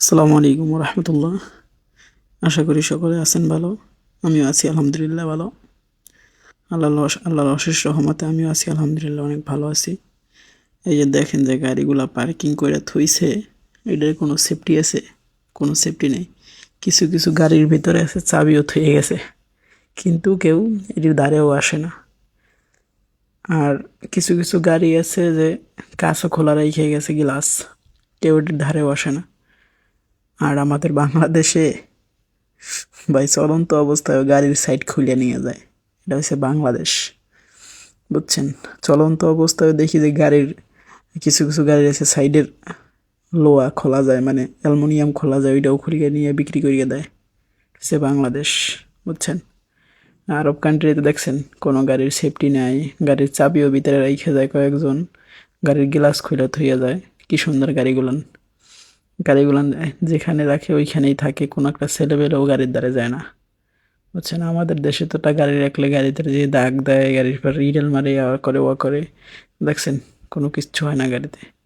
আসসালামু আলাইকুম রহমতুল্লাহ আশা করি সকলে আছেন ভালো, আমিও আছি আলহামদুলিল্লাহ ভালো। আল্লাহ আল্লাহর অশেষ রহমতে আমিও আছি আলহামদুলিল্লাহ, অনেক ভালো আছি। এই যে দেখেন যে গাড়িগুলা পার্কিং করে থইছে, এটার কোনো সেফটি আছে? কোনো সেফটি নেই। কিছু কিছু গাড়ির ভিতরে আছে, চাবিও থয়ে গেছে। কিন্তু কেউ এটির ধারেও আসে না। আর কিছু কিছু গাড়ি আছে যে কাঁচও খোলা রেখে গেছে গ্লাস। কেউ এটির ধারেও আসে না। আর আমাদের বাংলাদেশে ভাই চলন্ত অবস্থায় গাড়ির সাইড খুলে নিয়ে যায়। এটা হচ্ছে বাংলাদেশ, বুঝছেন? চলন্ত অবস্থায় দেখি যে গাড়ির কিছু কিছু গাড়ির আছে সাইডের লোয়া খোলা যায় মানে অ্যালমোনিয়াম খোলা যায়, ওইটাও খুলিয়ে নিয়ে বিক্রি করিয়ে দেয়। সে বাংলাদেশ, বুঝছেন? আরব কান্ট্রিতে দেখছেন, কোনো গাড়ির সেফটি নাই, গাড়ির চাবিও ভিতরে রেখে যায় কয়েকজন, গাড়ির গ্লাস খুলে থইয়া যায়, কি সুন্দর গাড়িগুলান। গাড়িগুলান যেখানে রাখে ওইখানেই থাকে, কোনো একটা ছেলেবেলেও গাড়ির দ্বারে যায় না। বুঝছেন আমাদের দেশে তো একটা গাড়ি রাখলে গাড়িতে যে দাগ দেয়, গাড়ির পর রিডেল মারে আওয়া করে, ওয়া করে, দেখছেন? কোনো কিচ্ছু হয় না গাড়িতে।